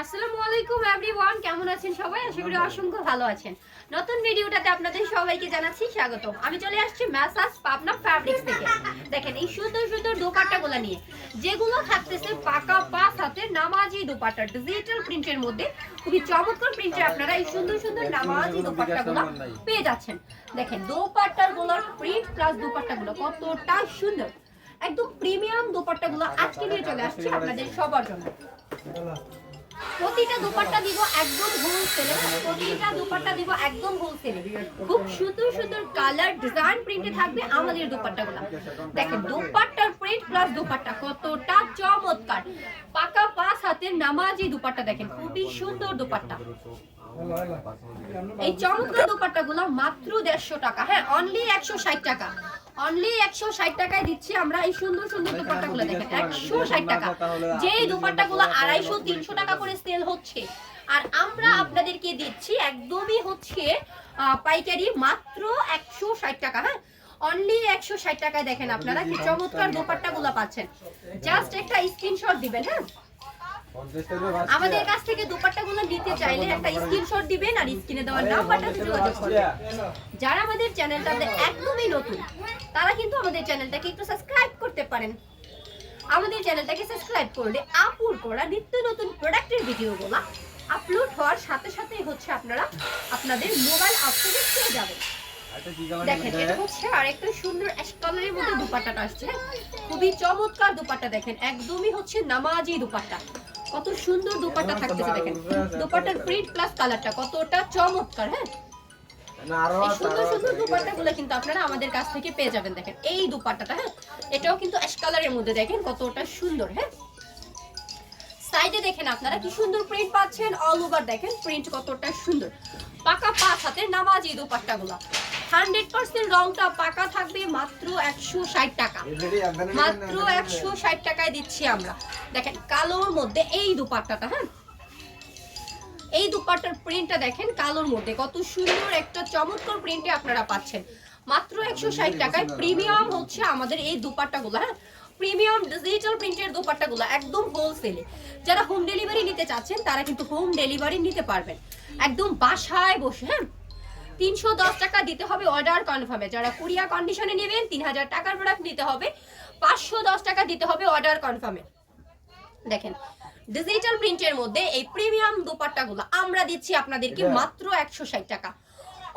আসসালামু আলাইকুম এভরিওয়ান কেমন আছেন সবাই? আশা করি অসংখ্য ভালো আছেন। নতুন ভিডিওটাতে আপনাদের সবাইকে জানাচ্ছি স্বাগত আমি চলে আসছি ম্যাসাজ পাবনা ফ্যাব্রিক্স থেকে। দেখেন এই সুন্দর সুন্দর দোপাট্টাগুলো নিয়ে। যেগুলো থাকতেছে পাকা পাঁচ হাতের নামাজি দোপাট্টা ডিজিটাল প্রিন্টের মধ্যে। খুবই চমৎকার প্রিন্টে আপনারা এই সুন্দর সুন্দর নামাজি দোপাট্টাগুলো পেয়ে যাচ্ছেন। দেখেন দোপাট্টারগুলোর প্রিন্ট প্লাস দোপাট্টাগুলো কতটা সুন্দর। একদম প্রিমিয়াম দোপাট্টাগুলো আজকে নিয়ে চলে আসছে আপনাদের সবার জন্য। প্রতিটা দুপাট্টা দিব একদম হোলসেলে প্রতিটা দুপাট্টা দিব একদম হোলসেলে খুব সুন্দর সুন্দর কালার ডিজাইন প্রিন্টে থাকবে আমাদের দুপাট্টাগুলো। দেখেন, দুপাট্টার প্রিন্ট প্লাস দুপাট্টা, কতটা চমৎকার। পাকা পাঁচ হাতের নামাজি দুপাট্টা দেখেন, খুবই সুন্দর দুপাট্টা। এই চমৎকার দুপাট্টাগুলো মাত্র দেড়শো টাকা হ্যাঁ? অনলি একশো ষাট টাকা। অনলি একশো ষাট টাকায় দিচ্ছি আমরা। এই সুন্দর সুন্দর দুপাট্টাগুলো দেখেন একশো ষাট টাকা। যে দুপাট্টাগুলো আড়াইশো তিনশো টাকা করে সেল হচ্ছে আর আমরা আপনাদেরকে দিচ্ছি একদমই হচ্ছে পাইকারি মাত্র একশো ষাট টাকা হ্যাঁ? অনলি একশো ষাট টাকায় দেখেন আপনারা কি চমৎকার দোপাট্টাগুলো পাচ্ছেন। জাস্ট একটা স্ক্রিনশট দিবেন হ্যাঁ? আমাদের কাছ থেকে দোপাট্টাগুলো নিতে চাইলে একটা স্ক্রিনশট দিবেন আর স্ক্রিনে দেওয়ার নাম্বারটাতে যোগাযোগ করবেন। যারা আমাদের চ্যানেলটাতে একদমই নতুন, তারা কিন্তু আমাদের চ্যানেলটাকে একটু সাবস্ক্রাইব করতে পারেন। আমাদের চ্যানেলটাকে সাবস্ক্রাইব করলে আপুর করা নিত্য নতুন প্রোডাক্টের ভিডিওগুলো আপলোড হওয়ার সাথে সাথে হচ্ছে আপনারা আপনাদের মোবাইল অপশনে পেয়ে যাবেন দেখেন, এটা হচ্ছে আরেকটা সুন্দর অ্যাশ কালারের মধ্যে দুপাট্টাটা আসছে? খুবই চমৎকার দুপাট্টা দেখেন, একদমই হচ্ছে নামাজি দুপাট্টা। কত সুন্দর দুপাট্টা থাকতেছে দেখেন। দুপাট্টার প্রিন্ট প্লাস কালারটা কতটা চমৎকার হ্যাঁ? সুন্দর সুন্দর দুপাট্টাগুলো কিন্তু আপনারা আমাদের কাছ থেকে পেয়ে যাবেন দেখেন। এই দুপাট্টাটা হ্যাঁ? এটাও কিন্তু অ্যাশ কালারের মধ্যে দেখেন কতটা সুন্দর হ্যাঁ? সাইডে দেখেন আপনারা কি সুন্দর প্রিন্ট পাচ্ছেন। অল ওভার দেখেন প্রিন্ট কতটা সুন্দর। পাকা পাঁচ হাতের নামাজি দুপাট্টাগুলো। হান্ড্রেড পার্সেন্ট রংটা পাকা থাকবে মাত্র একশো ষাট টাকা। মাত্র একশো ষাট টাকায় দিচ্ছি আমরা। দেখেন কালোর মধ্যে এই দুপাট্টাটা হ্যাঁ? এই দুপাট্টার প্রিন্টটা দেখেন কালোর মধ্যে। কত সুন্দর একটা চমৎকার প্রিন্টে আপনারা পাচ্ছেন। মাত্র একশো ষাট টাকায় প্রিমিয়াম হচ্ছে আমাদের এই দুপাট্টাগুলো হ্যাঁ? প্রিমিয়াম ডিজিটাল প্রিন্টের দুপাট্টাগুলো একদম হোলসেলে যারা হোম ডেলিভারি নিতে চাচ্ছেন তারা কিন্তু হোম ডেলিভারি নিতে পারবেন। একদম বাসায় বসে হ্যাঁ? তিনশো দশ টাকা দিতে হবে অর্ডার কনফার্মে যারা কুরিয়ার কন্ডিশনে নেবেন তিন হাজার টাকার প্রোডাক্ট নিতে হবে। পাঁচশো দশ টাকা দিতে হবে অর্ডার কনফার্মে দেখেন ডিজিটাল প্রিন্টের মধ্যে এই প্রিমিয়াম দোপাট্টাগুলো আমরা দিচ্ছি আপনাদেরকে মাত্র একশো ষাট টাকা।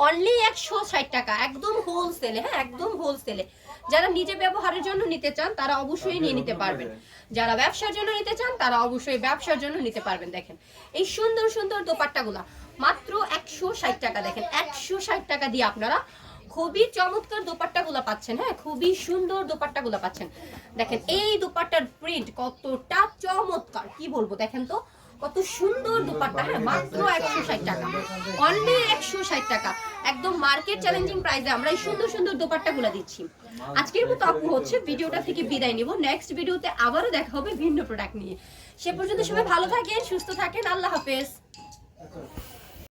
অনলি একশো ষাট টাকা, একদম হোলসেলে হ্যাঁ একদম হোলসেলে যারা নিজে ব্যবহারের জন্য নিতে চান, তারা অবশ্যই নিয়ে নিতে পারবেন। যারা ব্যবসার জন্য নিতে চান, তারা অবশ্যই ব্যবসার জন্য নিতে পারবেন, দেখেন। এই সুন্দর সুন্দর দোপাট্টাগুলা, মাত্র একশো ষাট টাকা, দেখেন। একশো ষাট টাকা দিয়ে আপনারা খুবই চমৎকার দোপাট্টাগুলো পাচ্ছেন হ্যাঁ খুবই সুন্দর দোপাট্টাগুলো পাচ্ছেন। দেখেন, এই দোপাট্টার প্রিন্ট কতটা চমৎকার, কি বলব, দেখেন তো? কত সুন্দর দুপাট্টা হ্যাঁ মাত্র একশো ষাট টাকা। অনলি একশো ষাট টাকা। একদম মার্কেট চ্যালেঞ্জিং প্রাইসে আমরা এই সুন্দর সুন্দর দোপাট্টাগুলো দিচ্ছি। আজকের মতো আপু হচ্ছে, ভিডিওটা থেকে বিদায় নিব। নেক্সট ভিডিওতে আবারও দেখা হবে ভিন্ন প্রোডাক্ট নিয়ে। সে পর্যন্ত সবাই ভালো থাকেন, সুস্থ থাকেন। আল্লাহ হাফেজ।